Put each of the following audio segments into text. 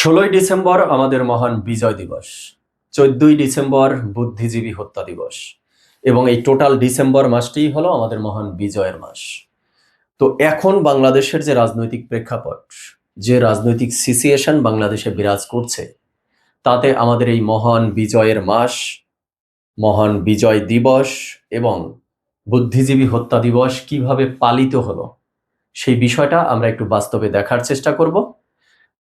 ষোলোই ডিসেম্বর আমাদের মহান বিজয় দিবস। চোদ্দই ডিসেম্বর বুদ্ধিজীবী হত্যা দিবস। এবং এই টোটাল ডিসেম্বর মাসটি হলো আমাদের মহান বিজয়ের মাস। তো এখন বাংলাদেশের যে রাজনৈতিক প্রেক্ষাপট, যে রাজনৈতিক সিচুয়েশন বাংলাদেশে বিরাজ করছে, তাতে আমাদের এই মহান বিজয়ের মাস, মহান বিজয় দিবস এবং বুদ্ধিজীবী হত্যা দিবস কীভাবে পালিত হলো, সেই বিষয়টা আমরা একটু বাস্তবে দেখার চেষ্টা করব।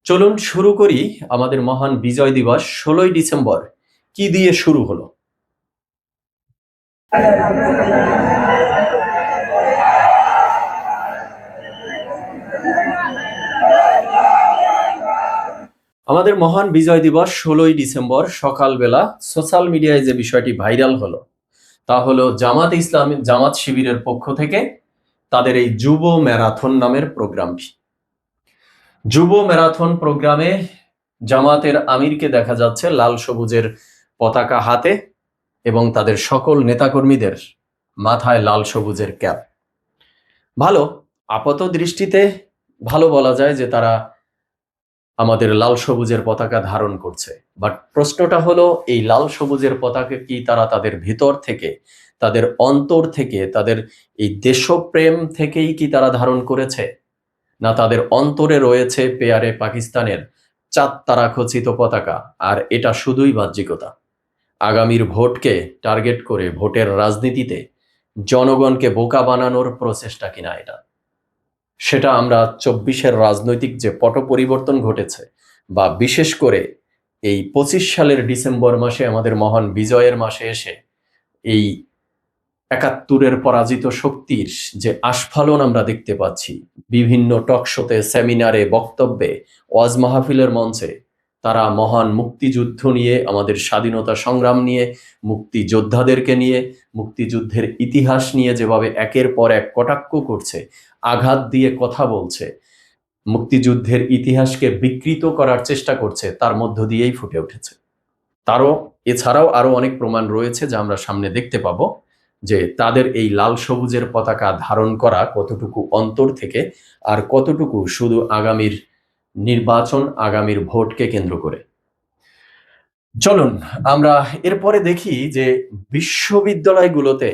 চলুন শুরু করি আমাদের মহান বিজয় দিবস, ষোলোই ডিসেম্বর। কি দিয়ে শুরু হলো? আমাদের মহান বিজয় দিবস, ষোলোই ডিসেম্বর, সকালবেলা সোশ্যাল মিডিয়ায় যে বিষয়টি ভাইরাল হলো, তা হলো জামাত ইসলাম, জামাত শিবিরের পক্ষ থেকে তাদের এই যুব ম্যারাথন নামের প্রোগ্রামটি। যুব ম্যারাথন প্রোগ্রামে জামাতের আমিরকে দেখা যাচ্ছে লাল সবুজের পতাকা হাতে এবং তাদের সকল নেতাকর্মীদের মাথায় লাল সবুজের ক্যাপ। ভালো, আপাত দৃষ্টিতে ভালো বলা যায় যে তারা আমাদের লাল সবুজের পতাকা ধারণ করছে। বাট প্রশ্নটা হলো, এই লাল সবুজের পতাকা কি তারা তাদের ভিতর থেকে, তাদের অন্তর থেকে, তাদের এই দেশপ্রেম থেকেই কি তারা ধারণ করেছে? না তাদের অন্তরে রয়েছে পেয়ারে পাকিস্তানের চাঁদ তারা খচিত পতাকা, আর এটা শুধুই বাহ্যিকতা। আগামীর ভোটকে টার্গেট করে ভোটের রাজনীতিতে জনগণকে বোকা বানানোর প্রচেষ্টা কিনা এটা? সেটা আমরা চব্বিশের রাজনৈতিক যে পট পরিবর্তন ঘটেছে, বা বিশেষ করে এই পঁচিশ সালের ডিসেম্বর মাসে আমাদের মহান বিজয়ের মাসে এসে এই একাত্তরের পরাজিত শক্তির যে আস্ফালন আমরা দেখতে পাচ্ছি, বিভিন্ন টকশোতে সেমিনারে, বক্তব্যে, ওয়াজ মাহফিলের মঞ্চে, তারা মহান মুক্তিযুদ্ধ নিয়ে, আমাদের স্বাধীনতা সংগ্রাম নিয়ে, মুক্তিযোদ্ধাদেরকে নিয়ে, মুক্তিযুদ্ধের ইতিহাস নিয়ে যেভাবে একের পর এক কটাক্ষ করছে, আঘাত দিয়ে কথা বলছে, মুক্তিযুদ্ধের ইতিহাসকে বিকৃত করার চেষ্টা করছে, তার মধ্য দিয়েই ফুটে উঠেছে। তারও, এছাড়াও আরও অনেক প্রমাণ রয়েছে যা আমরা সামনে দেখতে পাবো। যে তাদের এই লাল সবুজের পতাকা ধারণ করা কতটুকু অন্তর থেকে আর কতটুকু শুধু আগামীর নির্বাচন, আগামীর ভোটকে কেন্দ্র করে। চলুন, আমরা এরপরে দেখি যে বিশ্ববিদ্যালয়গুলোতে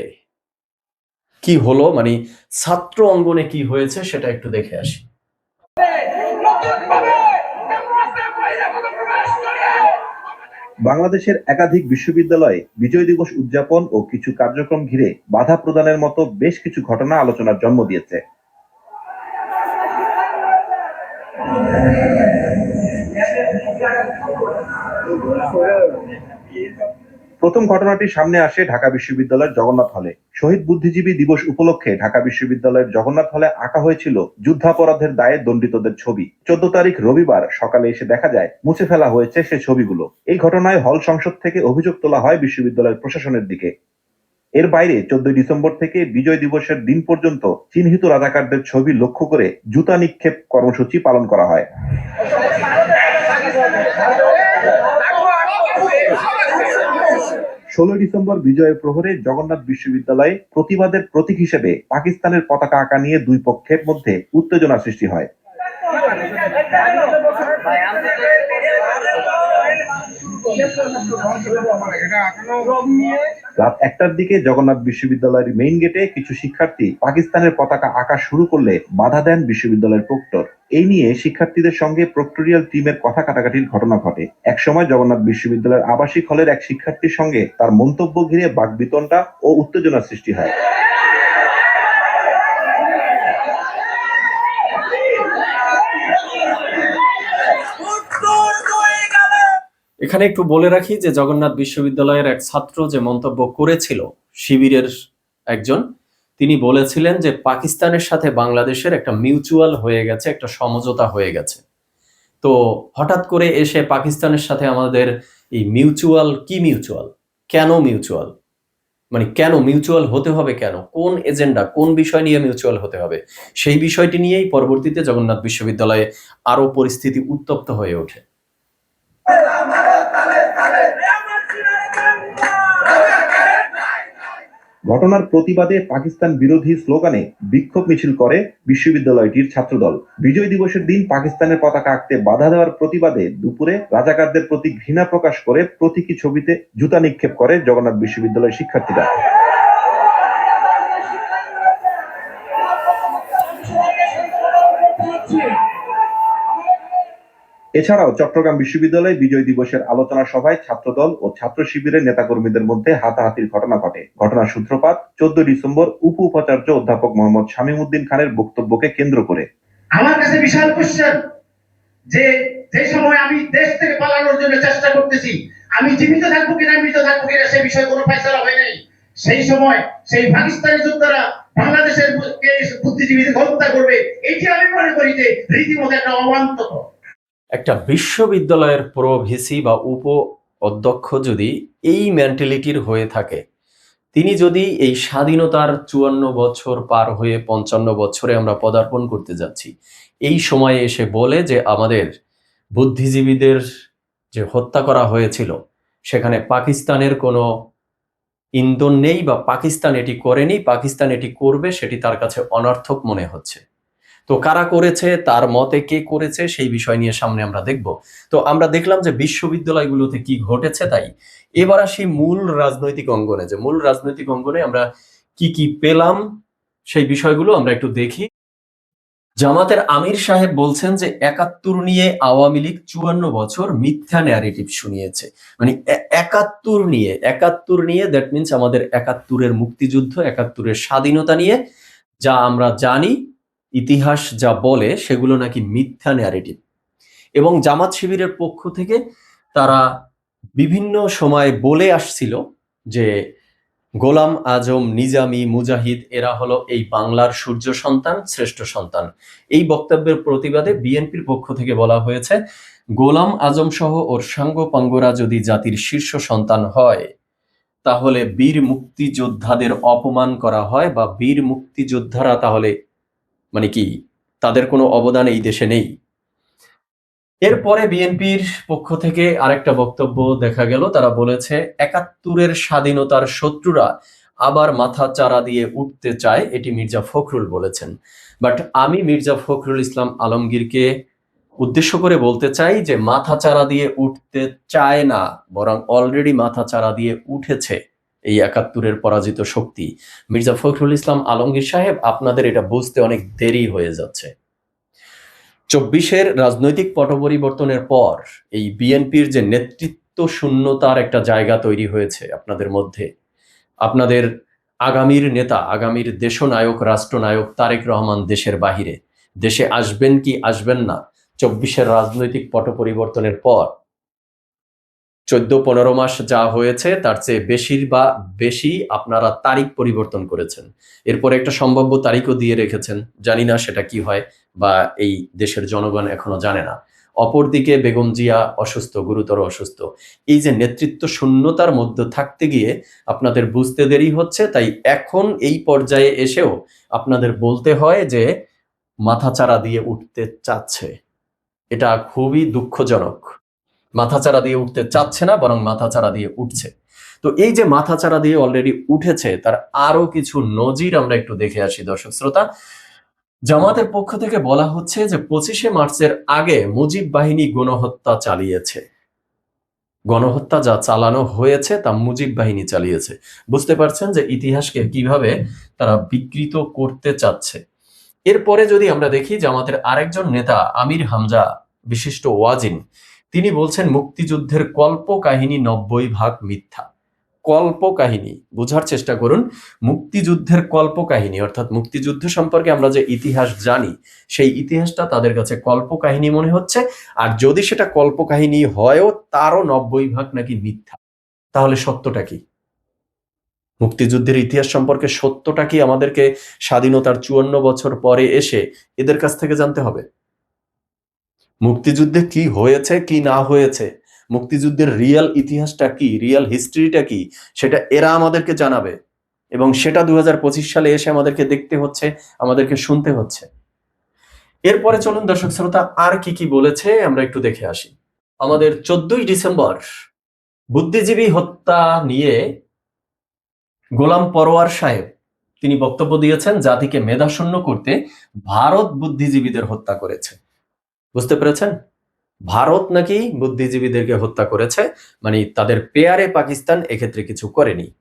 কি হলো মানে ছাত্র অঙ্গনে কি হয়েছে সেটা একটু দেখে আসি। বাংলাদেশের একাধিক বিশ্ববিদ্যালয়ে বিজয় দিবস উদযাপন ও কিছু কার্যক্রম ঘিরে বাধা প্রদানের মতো বেশ কিছু ঘটনা আলোচনার জন্ম দিয়েছে। প্রথম ঘটনাটি সামনে আসে ঢাকা বিশ্ববিদ্যালয়ের জগন্নাথ হলে শহীদ বুদ্ধিজীবী দিবস উপলক্ষে ঢাকা বিশ্ববিদ্যালয়ের জগন্নাথ হলে আঁকা হয়েছিল যুদ্ধাপরাধের দায়ে দণ্ডিতদের ছবি চোদ্দ তারিখ রবিবার সকালে এসে দেখা যায় মুছে ফেলা হয়েছে সে ছবিগুলো এই ঘটনায় হল সংসদ থেকে অভিযোগ তোলা হয় বিশ্ববিদ্যালয়ের প্রশাসনের দিকে এর বাইরে চোদ্দই ডিসেম্বর থেকে বিজয় দিবসের দিন পর্যন্ত চিহ্নিত রাজাকারদের ছবি লক্ষ্য করে জুতা নিক্ষেপ কর্মসূচি পালন করা হয় ষোলোই ডিসেম্বর বিজয়ের প্রহরে জগন্নাথ বিশ্ববিদ্যালয়ে প্রতিবাদের প্রতীক হিসেবে পাকিস্তানের পতাকা আঁকা নিয়ে দুই পক্ষের মধ্যে উত্তেজনা সৃষ্টি হয়। রাত একটার দিকে জগন্নাথ বিশ্ববিদ্যালয়ের মেইন গেটে কিছু শিক্ষার্থী পাকিস্তানের পতাকা আঁকা শুরু করলে বাধা দেন বিশ্ববিদ্যালয়ের প্রক্টর। এই নিয়ে শিক্ষার্থীদের সঙ্গে প্রক্টোরিয়াল টিমের কথা কাটাকাটির ঘটনা ঘটে। একসময় জগন্নাথ বিশ্ববিদ্যালয়ের আবাসিক হলের এক শিক্ষার্থীর সঙ্গে তার মন্তব্য ঘিরে বাকবিতণ্ডা ও উত্তেজনার সৃষ্টি হয়। এখানে একটু বলে রাখি যে জগন্নাথ বিশ্ববিদ্যালয়ের এক ছাত্র যে মন্তব্য করেছিল শিবিরের একজন, তিনি বলেছিলেন যে পাকিস্তানের সাথে বাংলাদেশের একটা মিউচুয়াল হয়ে গেছে, একটা সমঝোতা হয়ে গেছে। তো হঠাৎ করে এসে পাকিস্তানের সাথে আমাদের এই মিউচুয়াল কি মিউচুয়াল? কেন মিউচুয়াল? মানে কেন মিউচুয়াল হতে হবে কেন? কোন এজেন্ডা? কোন বিষয় নিয়ে মিউচুয়াল হতে হবে? সেই বিষয়টি নিয়েই পরবর্তীতে জগন্নাথ বিশ্ববিদ্যালয়ে আরও পরিস্থিতি উত্তপ্ত হয়ে ওঠে। ঘটনার প্রতিবাদে পাকিস্তান বিরোধী স্লোগানে বিক্ষোভ মিছিল করে বিশ্ববিদ্যালয়টির ছাত্রদল। বিজয় দিবসের দিন পাকিস্তানের পতাকা আঁকতে বাধা দেওয়ার প্রতিবাদে দুপুরে রাজাকারদের প্রতি ঘৃণা প্রকাশ করে প্রতীকী ছবিতে জুতা নিক্ষেপ করে জগন্নাথ বিশ্ববিদ্যালয়ের শিক্ষার্থীরা। এছাড়াও চট্টগ্রাম বিশ্ববিদ্যালয়ে বিজয় দিবসের আলোচনা সভায় ছাত্রদল ও ছাত্র শিবিরের নেতাকর্মীদের মধ্যে হাতাহাতির ঘটনা ঘটে। ঘটনার সূত্রপাত চোদ্দ ডিসেম্বর উপ উপাচার্য অধ্যাপক মোহাম্মদ শামীম উদ্দিন খানের বক্তব্যকে কেন্দ্র করে। আমার কাছে বিশাল কোশ্চেন যে যে সময় আমি দেশ থেকে পালানোর জন্য চেষ্টা করতেছি, আমি জীবিত থাকব কিনা, মৃত থাকব কিনা, সে বিষয়ে কোনো ফয়সালা হয় নাই। সেই সময় সেই পাকিস্তানি যোদ্ধারা বাংলাদেশের বুদ্ধিজীবীদের হত্যা করবে, এটি আমি মনে করি যে রীতিমতো একটা অবান্তর একটা বিশ্ববিদ্যালয়ের প্রো ভিসি বা উপ অধ্যক্ষ যদি এই মেন্টালিটির হয়ে থাকে, তিনি যদি এই স্বাধীনতার চুয়ান্ন বছর পার হয়ে পঞ্চান্ন বছরে আমরা পদার্পণ করতে যাচ্ছি, এই সময়ে এসে বলে যে আমাদের বুদ্ধিজীবীদের যে হত্যা করা হয়েছিল, সেখানে পাকিস্তানের কোনো ইন্ধন নেই বা পাকিস্তান এটি করেনি, পাকিস্তান এটি করবে, সেটি তার কাছে অনর্থক মনে হচ্ছে। তো কারা করেছে, তার মতে কে করেছে, সেই বিষয় নিয়ে সামনে আমরা দেখব। তো আমরা দেখলাম যে বিশ্ববিদ্যালয়গুলোতে কি ঘটেছে তাই। এবার আসি মূল রাজনৈতিক অঙ্গনে, যে মূল রাজনৈতিক অঙ্গনে আমরা কি কি পেলাম, সেই বিষয়গুলো আমরা একটু দেখি। জামাতের আমির সাহেব বলছেন যে একাত্তর নিয়ে আওয়ামী লীগ চুয়ান্ন বছর মিথ্যা ন্যারেটিভ শুনিয়েছে। মানে একাত্তর নিয়ে একাত্তর নিয়ে দ্যাট মিনস আমাদের একাত্তরের মুক্তিযুদ্ধ, একাত্তরের স্বাধীনতা নিয়ে, যা আমরা জানি ইতিহাস যা বলে সেগুলো নাকি মিথ্যা ন্যারেটিভ এবং জামাত শিবিরের পক্ষ থেকে তারা বিভিন্ন সময় বলে আসছিল যে, গোলাম আজম, নিজামি, মুজাহিদ, এরা হলো এই বাংলার সূর্য সন্তান, শ্রেষ্ঠ সন্তান। এই বক্তব্যের প্রতিবাদে বিএনপির পক্ষ থেকে বলা হয়েছে, গোলাম আজম সহ ওর সাঙ্গ পাঙ্গরা যদি জাতির শীর্ষ সন্তান হয়, তাহলে বীর মুক্তিযোদ্ধাদের অপমান করা হয় বা বীর মুক্তিযোদ্ধারা তাহলে মানে কি, তাদের কোনো অবদান এই দেশে নেই। এরপরে বিএনপির পক্ষ থেকে আরেকটা বক্তব্য দেখা গেল। তারা বলেছে, একাত্তরের স্বাধীনতার শত্রুরা আবার মাথা চারা দিয়ে উঠতে চায়, এটি মির্জা ফখরুল বলেছেন। বাট আমি মির্জা ফখরুল ইসলাম আলমগীরকে উদ্দেশ্য করে বলতে চাই যে, মাথা চারা দিয়ে উঠতে চায় না, বরং অলরেডি মাথা চারা দিয়ে উঠেছে। এই একাত্তরের পরাজিত শক্তি। মির্জা ফখরুল ইসলাম আলমগীর সাহেব, আপনাদের এটা বুঝতে অনেক দেরি হয়ে যাচ্ছে। চব্বিশের রাজনৈতিক পট পরিবর্তনের পর এই বিএনপির যে নেতৃত্ব শূন্যতার একটা জায়গা তৈরি হয়েছে আপনাদের মধ্যে। আপনাদের আগামীর নেতা, আগামীর দেশনায়ক, রাষ্ট্রনায়ক তারেক রহমান দেশের বাহিরে। দেশে আসবেন কি আসবেন না, চব্বিশের রাজনৈতিক পট পরিবর্তনের পর চোদ্দ পনেরো মাস যা হয়েছে, তার চেয়ে বেশির বা বেশি আপনারা তারিখ পরিবর্তন করেছেন। এরপরে একটা সম্ভাব্য তারিখও দিয়ে রেখেছেন। জানি না সেটা কি হয় বা এই দেশের জনগণ এখনও জানে না। অপরদিকে বেগম জিয়া অসুস্থ, গুরুতর অসুস্থ। এই যে নেতৃত্ব শূন্যতার মধ্যে থাকতে গিয়ে আপনাদের বুঝতে দেরি হচ্ছে, তাই এখন এই পর্যায়ে এসেও আপনাদের বলতে হয় যে মাথাচাড়া দিয়ে উঠতে চাচ্ছে। এটা খুবই দুঃখজনক। মাথাচাড়া দিয়ে উঠতে চাচ্ছে না, বরং মাথাচাড়া দিয়ে উঠছে। তো এই যে মাথাচাড়া দিয়ে অলরেডি উঠেছে, তার আরও কিছু নজির আমরা একটু দেখে আসি, দর্শক শ্রোতা। জামাতের পক্ষ থেকে বলা হচ্ছে যে পঁচিশে মার্চের আগে মুজিব বাহিনী গণহত্যা চালিয়েছে। গণহত্যা যা চালানো হয়েছে, তা মুজিব বাহিনী চালিয়েছে। বুঝতে পারছেন যে ইতিহাসকে কীভাবে তারা বিকৃত করতে চাচ্ছে। এরপরে যদি আমরা দেখি, জামাতের আরেকজন নেতা আমির হামজা, বিশিষ্ট ওয়াজিন তিনি বলছেন, মুক্তিযুদ্ধের কল্প কাহিনী নব্বই ভাগ মিথ্যা। কল্প কাহিনী বোঝার চেষ্টা করুন। মুক্তিযুদ্ধের কল্প কাহিনী অর্থাৎ মুক্তিযুদ্ধ সম্পর্কে আমরা যে ইতিহাস জানি, সেই ইতিহাসটা তাদের কাছে কল্প কাহিনী মনে হচ্ছে। আর যদি সেটা কল্প কাহিনী হয়ও, তারও নব্বই ভাগ নাকি মিথ্যা। তাহলে সত্যটা কি? মুক্তিযুদ্ধের ইতিহাস সম্পর্কে সত্যটা কি আমাদেরকে স্বাধীনতার চুয়ান্ন বছর পরে এসে এদের কাছ থেকে জানতে হবে? মুক্তিযুদ্ধে কি হয়েছে, কি না হয়েছে? মুক্তিযুদ্ধের রিয়েল ইতিহাসটা কি রিয়েল হিস্ট্রিটা কি, সেটা এরা আমাদেরকে জানাবে। এবং সেটা দু হাজার পঁচিশ সালে এসে আমাদেরকে দেখতে হচ্ছে, আমাদেরকে শুনতে হচ্ছে। এরপরে চলুন দর্শক শ্রোতা, আর কি কি বলেছে, আমরা একটু দেখে আসি। আমাদের চোদ্দই ডিসেম্বর, বুদ্ধিজীবী হত্যা নিয়ে গোলাম পরোয়ার সাহেব, তিনি বক্তব্য দিয়েছেন জাতিকে মেধাশূন্য করতে ভারত বুদ্ধিজীবীদের হত্যা করেছে। বুঝতে পেরেছেন? ভারত নাকি বুদ্ধিজীবীদেরকে হত্যা করেছে মানে তাদের পেয়ারে পাকিস্তান এক্ষেত্রে কিছু করেনি।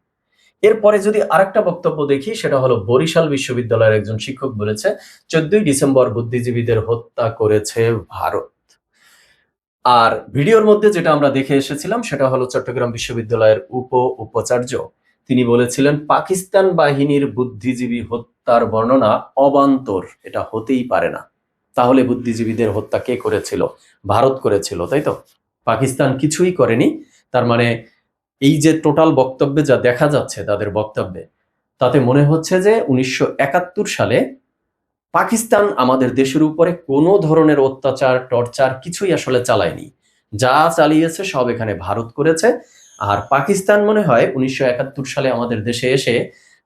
এরপরে যদি আরেকটা বক্তব্য দেখি, সেটা হলো বরিশাল বিশ্ববিদ্যালয়ের একজন শিক্ষক বলেছে, চোদ্দই ডিসেম্বর বুদ্ধিজীবীদের হত্যা করেছে ভারত। আর ভিডিওর মধ্যে যেটা আমরা দেখে এসেছিলাম, সেটা হলো চট্টগ্রাম বিশ্ববিদ্যালয়ের উপ উপাচার্য। তিনি বলেছিলেন, পাকিস্তান বাহিনীর বুদ্ধিজীবী হত্যার বর্ণনা অবান্তর। এটা হতেই পারে না। তাহলে বুদ্ধিজীবীদের হত্যা কে করেছিল? ভারত করেছিল, তাই তো? পাকিস্তান কিছুই করেনি। তার মানে এই যে টোটাল বক্তব্যে যা দেখা যাচ্ছে তাদের বক্তব্যে, তাতে মনে হচ্ছে যে উনিশশো একাত্তর সালে পাকিস্তান আমাদের দেশের উপরে কোনো ধরনের অত্যাচার, টর্চার কিছুই আসলে চালায়নি। যা চালিয়েছে সব এখানে ভারত করেছে। আর পাকিস্তান মনে হয় উনিশশো একাত্তর সালে আমাদের দেশে এসে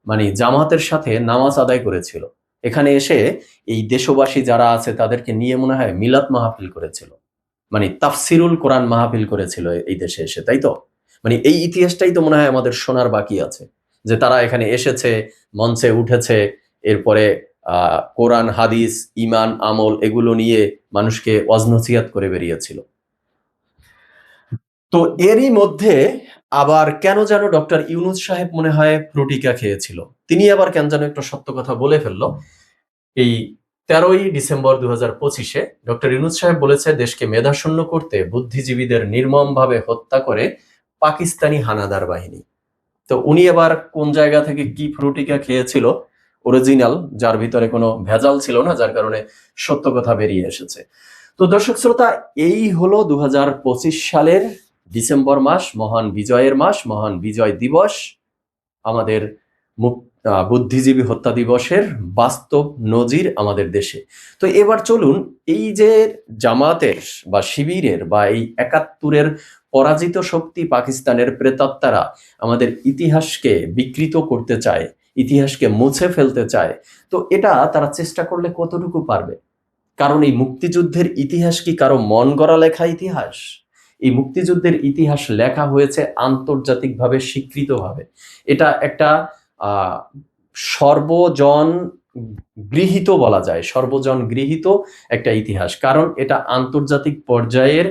মানে জামাতের সাথে নামাজ আদায় করেছিল। এখানে এসে এই দেশবাসী যারা আছে তাদেরকে নিয়ে মনে হয় মিলাদ মাহফিল করেছিল। মানে তাফসিরুল কোরআন মাহফিল করেছিল এই দেশে এসে, তাই তো? মানে এই ইতিহাসটাই তো মনে হয় আমাদের শোনার বাকি আছে। যে তারা এখানে এসেছে, মঞ্চে উঠেছে, এরপরে কোরআন, হাদিস ইমান আমল এগুলো নিয়ে মানুষকে ওয়াজনসিয়াত করে বেরিয়েছিল। তো এরই মধ্যে আবার কেন যেন ডক্টর ইউনুস সাহেব মনে হয় ফ্রুটিকা খেয়েছিল? তিনি আবার কেন যেন একটু সত্য কথা বলে ফেলল? এই তেরোই ডিসেম্বর দু হাজার পঁচিশে ডক্টর ইউনুস সাহেব বলেছে, দেশকে মেধাশূন্য করতে বুদ্ধিজীবীদের নির্মমভাবে হত্যা করে পাকিস্তানি হানাদার বাহিনী। তো উনি এবার কোন জায়গা থেকে কি ফ্রুটিকা খেয়েছিল? অরিজিনাল, যার ভিতরে কোনো ভেজাল ছিল না, যার কারণে সত্য কথা বেরিয়ে এসেছে। তো দর্শক শ্রোতা, এই হলো দু হাজার পঁচিশ সালের ডিসেম্বর মাস, মহান বিজয়ের মাস, মহান বিজয় দিবস, আমাদের বুদ্ধিজীবী হত্যা দিবসের বাস্তব নজির আমাদের দেশে। তো এবার চলুন, এই যে জামাতের বা শিবিরের বা এই একাত্তরের পরাজিত শক্তি পাকিস্তানের প্রেতাত্মারা আমাদের ইতিহাসকে বিকৃত করতে চায়, ইতিহাসকে মুছে ফেলতে চায়, তো এটা তারা চেষ্টা করলে কতটুকু পারবে? কারণ এই মুক্তিযুদ্ধের ইতিহাস কি কারও মন গড়া লেখা ইতিহাস? এই মুক্তিযুদ্ধের ইতিহাস লেখা হয়েছে আন্তর্জাতিকভাবে স্বীকৃতভাবে। এটা একটা সর্বজন গৃহীত বলা যায়, সর্বজন গৃহীত একটা ইতিহাস। কারণ এটা আন্তর্জাতিক পর্যায়ের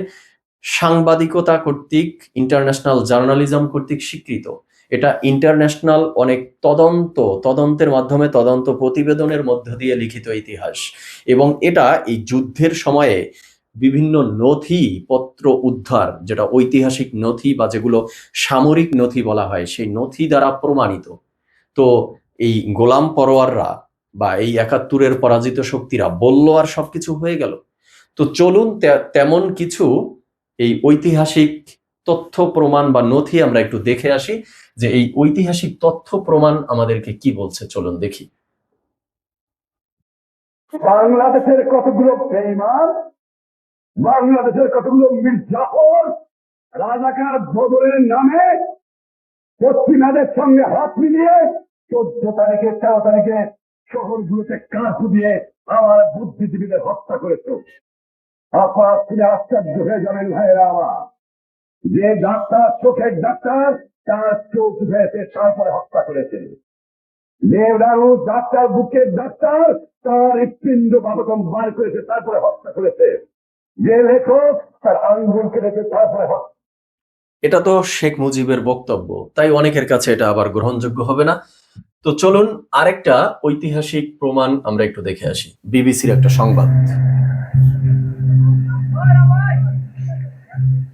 সাংবাদিকতা কর্তৃক ইন্টারন্যাশনাল জার্নালিজম কর্তৃক স্বীকৃত। এটা ইন্টারন্যাশনাল অনেক তদন্ত, তদন্তের মাধ্যমে, তদন্ত প্রতিবেদনের মধ্য দিয়ে লিখিত ইতিহাস। এবং এটা এই যুদ্ধের সময়ে বিভিন্ন নথি পত্র উদ্ধার, যেটা ঐতিহাসিক নথি বা যেগুলো সামরিক নথি বলা হয়, সেই নথি দ্বারা প্রমাণিত। তো এই গোলাম পরোয়াররা বা এই একাত্তরের পরাজিত শক্তিরা বলল আর সবকিছু হয়ে গেল। তো চলুন তেমন কিছু এই ঐতিহাসিক তথ্য প্রমাণ বা নথি আমরা একটু দেখে আসি, যে এই ঐতিহাসিক তথ্য প্রমাণ আমাদেরকে কি বলছে চলুন দেখি। বাংলাদেশের কতগুলো বেইমান বাংলাদেশের কতগুলো মির্জাফর রাজাকার বদলের নামে পশ্চিমাদের সঙ্গে হাত মিলিয়ে চোদ্দ তারিখে, তেরো তারিখে শহরগুলোতে কাঁচু দিয়ে আমার বুদ্ধিজীবীদের হত্যা করেছ। আপনার তিনি আশ্চর্য হয়ে যাবেন ভাইয়েরা আমার। যে ডাক্তার, চোখের ডাক্তার তার চোখ হয়েছে তারপরে হত্যা করেছে। দেবদারু, ডাক্তার, বুকের ডাক্তার তার হৃৎপিণ্ড বাবকম বার করেছে, তারপরে হত্যা করেছে। যে লেখক তার আঙ্গুল কেটেছে তারপরে এটা তো শেখ মুজিবের বক্তব্য তাই অনেকের কাছে এটা আবার গ্রহণযোগ্য হবে না। তো চলুন আরেকটা ঐতিহাসিক প্রমাণ আমরা একটু দেখে আসি বিবিসির একটা সংবাদ।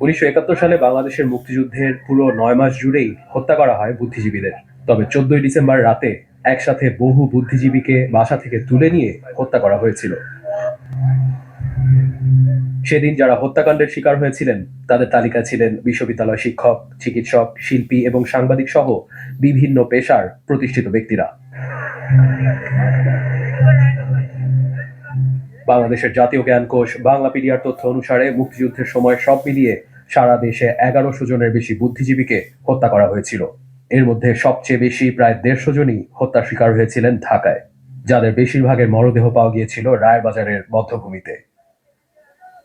উনিশশো একাত্তর সালে বাংলাদেশের মুক্তিযুদ্ধের পুরো নয় মাস জুড়েই হত্যা করা হয় বুদ্ধিজীবীদের। তবে চোদ্দই ডিসেম্বর রাতে একসাথে বহু বুদ্ধিজীবীকে বাসা থেকে তুলে নিয়ে হত্যা করা হয়েছিল। সেদিন যারা হত্যাকাণ্ডের শিকার হয়েছিলেন, তাদের তালিকা ছিলেন বিশ্ববিদ্যালয় শিক্ষক, চিকিৎসক, শিল্পী এবং সাংবাদিক সহ বিভিন্ন পেশার প্রতিষ্ঠিত ব্যক্তিরা। বাংলাদেশের জাতীয় জ্ঞান কোষ বাংলাপিডিয়ার তথ্য অনুসারে মুক্তিযুদ্ধের সময় সব মিলিয়ে সারা দেশে এগারোশো জনের বেশি বুদ্ধিজীবীকে হত্যা করা হয়েছিল। এর মধ্যে সবচেয়ে বেশি প্রায় দেড়শো জনই হত্যার শিকার হয়েছিলেন ঢাকায়, যাদের বেশিরভাগের মরদেহ পাওয়া গিয়েছিল রায়বাজারের বদ্ধভূমিতে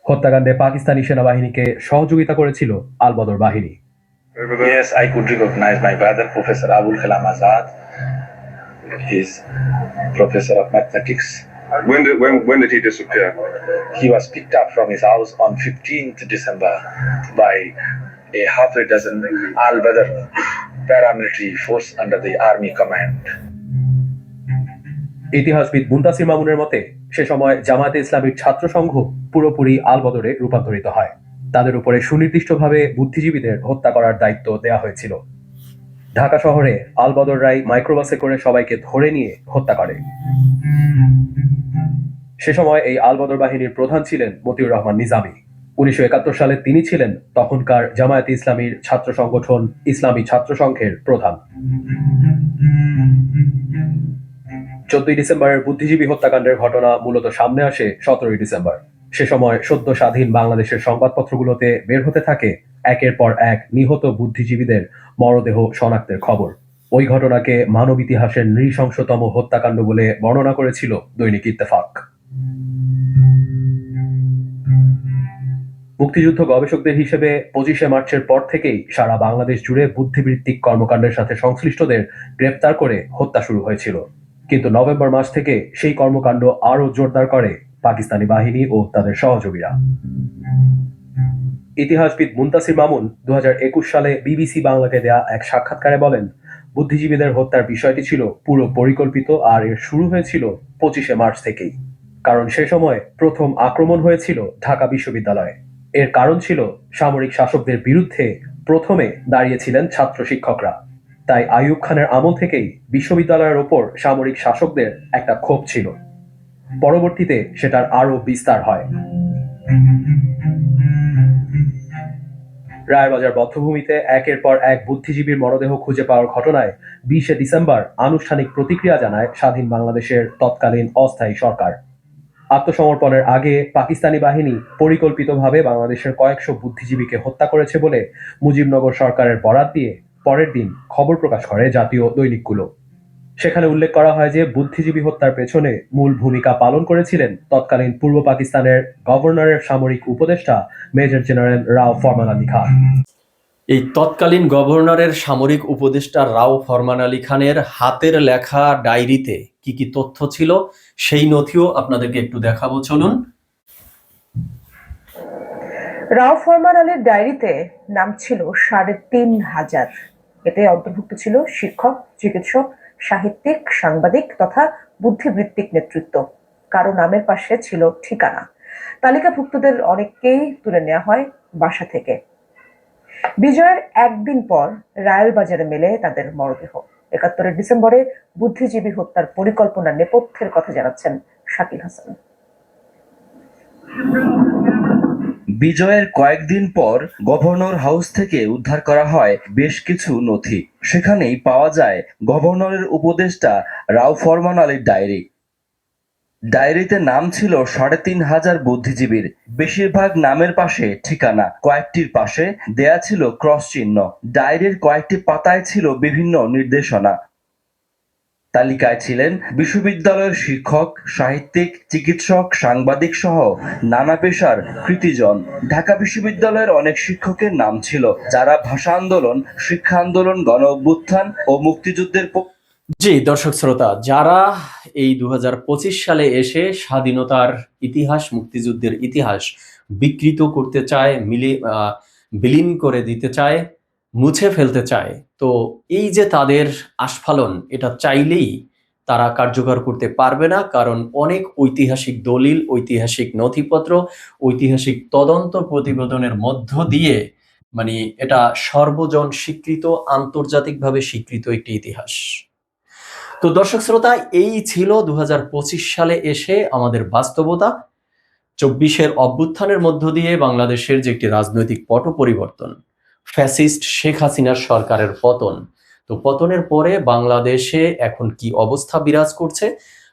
হত্যাকাণ্ডে পাকিস্তানি সেনাবাহিনীকে সহযোগিতা করেছিল আলবদর বাহিনী Yes, I could recognize my brother, Professor Abul Kalam Azad. He's professor of mathematics. When did when when did he disappear? He was picked up from his house on 15th December by a half a dozen Al Badr paramilitary force under the army command. ইতিহাসবিদ মুন্তাসির মামুনের মতে, সে সময় জামায়াতে ইসলামীর ছাত্র সংঘ পুরোপুরি আলবদরে রূপান্তরিত হয়। তাদের উপরে সুনির্দিষ্টভাবে বুদ্ধিজীবীদের হত্যা করার দায়িত্ব দেওয়া হয়েছিল। ঢাকা শহরে আলবদর রায় মাইক্রোবাসে করে সবাইকে ধরে নিয়ে হত্যা করে। সে সময় এই আলবদর বাহিনীর প্রধান ছিলেন মতিউর রহমান নিজামী। উনিশশো একাত্তর সালে তিনি ছিলেন তখনকার জামায়াতে ইসলামীর ছাত্র সংগঠন ইসলামী ছাত্র সংঘের প্রধান। চোদ্দই ডিসেম্বরের বুদ্ধিজীবী হত্যাকাণ্ডের ঘটনা মূলত সামনে আসে সতেরোই ডিসেম্বর। সে সময় সদ্য স্বাধীন বাংলাদেশের সংবাদপত্রগুলোতে বের হতে থাকে একের পর এক নিহত বুদ্ধিজীবীদের মরদেহ শনাক্তের খবর। ওই ঘটনাকে মানব ইতিহাসের নৃশংসতম হত্যাকাণ্ড বলে বর্ণনা করেছিল দৈনিক ইত্তেফাক। মুক্তিযুদ্ধ গবেষকদের হিসেবে পঁচিশে মার্চের পর থেকেই সারা বাংলাদেশ জুড়ে বুদ্ধিবৃত্তিক কর্মকাণ্ডের সাথে সংশ্লিষ্টদের গ্রেপ্তার করে হত্যা শুরু হয়েছিল। কিন্তু নভেম্বর মাস থেকে সেই কর্মকাণ্ড আরও জোরদার করে পাকিস্তানি বাহিনী ও তাদের সহযোগীরা। ইতিহাসবিদ মুন্তাসির মামুন দু সালে বিবিসি বাংলাকে দেয়া এক সাক্ষাৎকারে বলেন, বুদ্ধিজীবীদের হত্যার বিষয়টি ছিল পুরো পরিকল্পিত আর এর শুরু হয়েছিল পঁচিশে মার্চ থেকেই। কারণ সে সময় প্রথম আক্রমণ হয়েছিল ঢাকা বিশ্ববিদ্যালয়ে। এর কারণ ছিল সামরিক শাসকদের বিরুদ্ধে প্রথমে দাঁড়িয়েছিলেন ছাত্র শিক্ষকরা। তাই আইয়ুব খানের আমল থেকেই বিশ্ববিদ্যালয়ের ওপর সামরিক শাসকদের একটা ক্ষোভ ছিল। পরবর্তীতে সেটার আরও বিস্তার হয়। রায়বাজার বদ্ধভূমিতে একের পর এক বুদ্ধিজীবীর মরদেহ খুঁজে পাওয়ার ঘটনায় বিশে ডিসেম্বর আনুষ্ঠানিক প্রতিক্রিয়া জানায় স্বাধীন বাংলাদেশের তৎকালীন অস্থায়ী সরকার। আত্মসমর্পণের আগে পাকিস্তানি বাহিনী পরিকল্পিতভাবে বাংলাদেশের কয়েকশো বুদ্ধিজীবীকে হত্যা করেছে বলে মুজিবনগর সরকারের বরাত দিয়ে পরের দিন খবর প্রকাশ করে জাতীয় দৈনিকগুলো। সেখানে উল্লেখ করা হয় যে বুদ্ধিজীবী হত্যার পেছনে মূল ভূমিকা পালন করেছিলেন তৎকালীন পূর্ব পাকিস্তানের গভর্নরের সামরিক উপদেষ্টা মেজর জেনারেল রাও ফরমান আলী খান। এই তৎকালীন গভর্নরের সামরিক উপদেষ্টা রাও ফরমান আলী খানের হাতের লেখা ডায়েরিতে কি কি তথ্য ছিল সেই নথিও আপনাদেরকে একটু দেখাবো চলুন। রাও ফরমান আলীর ডায়েরিতে নাম ছিল সাড়ে তিন হাজার। এতে অন্তর্ভুক্ত ছিল শিক্ষক, চিকিৎসক, সাহিত্যিক, সাংবাদিক তথা বুদ্ধিবৃত্তিক নেতৃত্ব। কারও নামের পাশে ছিল ঠিকানা। তালিকাভুক্তদের অনেককেই তুলে নেওয়া হয় বাসা থেকে। বিজয়ের একদিন পর রায়াল বাজারে মেলে তাদের মরদেহ। একাত্তরের ডিসেম্বরে বুদ্ধিজীবী হত্যার পরিকল্পনা নেপথ্যের কথা জানাচ্ছেন শাকিল হাসান। বিজয়ের কয়েকদিন পর গভর্নর হাউস থেকে উদ্ধার করা হয় বেশ কিছু নথি। সেখানেই পাওয়া যায় গভর্নরের উপদেষ্টা রাও ফরমান আলীর ডায়েরি। ডায়েরিতে নাম ছিল সাড়ে তিন হাজার বুদ্ধিজীবীর। বেশিরভাগ নামের পাশে ঠিকানা, কয়েকটির পাশে দেয়া ছিল ক্রস চিহ্ন। ডায়েরির কয়েকটি পাতায় ছিল বিভিন্ন নির্দেশনা। তালিকায় ছিলেন বিশ্ববিদ্যালয়ের শিক্ষক, সাহিত্যিক, চিকিৎসক, সাংবাদিক সহ নানা পেশার কৃতিজন। ঢাকা বিশ্ববিদ্যালয়ের অনেক শিক্ষকের নাম ছিল, যারা ভাষা আন্দোলন, শিক্ষা আন্দোলন, গণ অভ্যুত্থান ও মুক্তিযুদ্ধের জি, দর্শক শ্রোতা, যারা এই দু হাজার পঁচিশ সালে এসে স্বাধীনতার ইতিহাস, মুক্তিযুদ্ধের ইতিহাস বিকৃত করতে চায়, মিলে বিলীন করে দিতে চায় মুছে ফেলতে চায়, তো এই যে তাদের আস্ফালন, এটা চাইলেই তারা কার্যকর করতে পারবে না, কারণ অনেক ঐতিহাসিক দলিল, ঐতিহাসিক নথিপত্র, ঐতিহাসিক তদন্ত প্রতিবেদনের মধ্য দিয়ে মানে এটা সর্বজন স্বীকৃত, আন্তর্জাতিকভাবে স্বীকৃত একটি ইতিহাস। তো দর্শক শ্রোতা, এই ছিল দু হাজার পঁচিশ সালে এসে আমাদের বাস্তবতা। চব্বিশের অভ্যুত্থানের মধ্য দিয়ে বাংলাদেশের যে একটি রাজনৈতিক পট পরিবর্তন। ফ্যাসিস্ট শেখ হাসিনার সরকারের পতন। তো পতনের পরে বাংলাদেশে এখন কি অবস্থা বিরাজ করছে?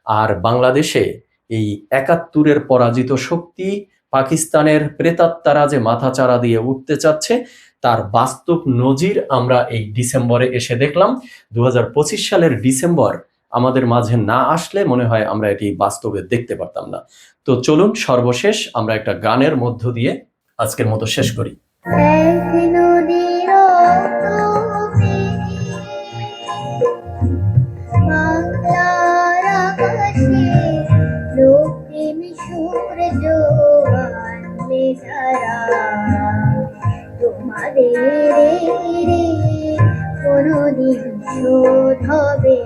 আর বাংলাদেশে এই একাত্তরের পরাজিত শক্তি পাকিস্তানের প্রেতাত্মারা যে মাথাচাড়া দিয়ে উঠতে চাচ্ছে, তার বাস্তব নজির আমরা এই ডিসেম্বরে এসে দেখলাম। দু হাজার পঁচিশ সালের ডিসেম্বর আমাদের মাঝে না আসলে মনে হয় আমরা এটি বাস্তবে দেখতে পারতাম না। তো চলুন সর্বশেষ আমরা একটা গানের মধ্য দিয়ে আজকের মতো শেষ করি। শোধ হবে।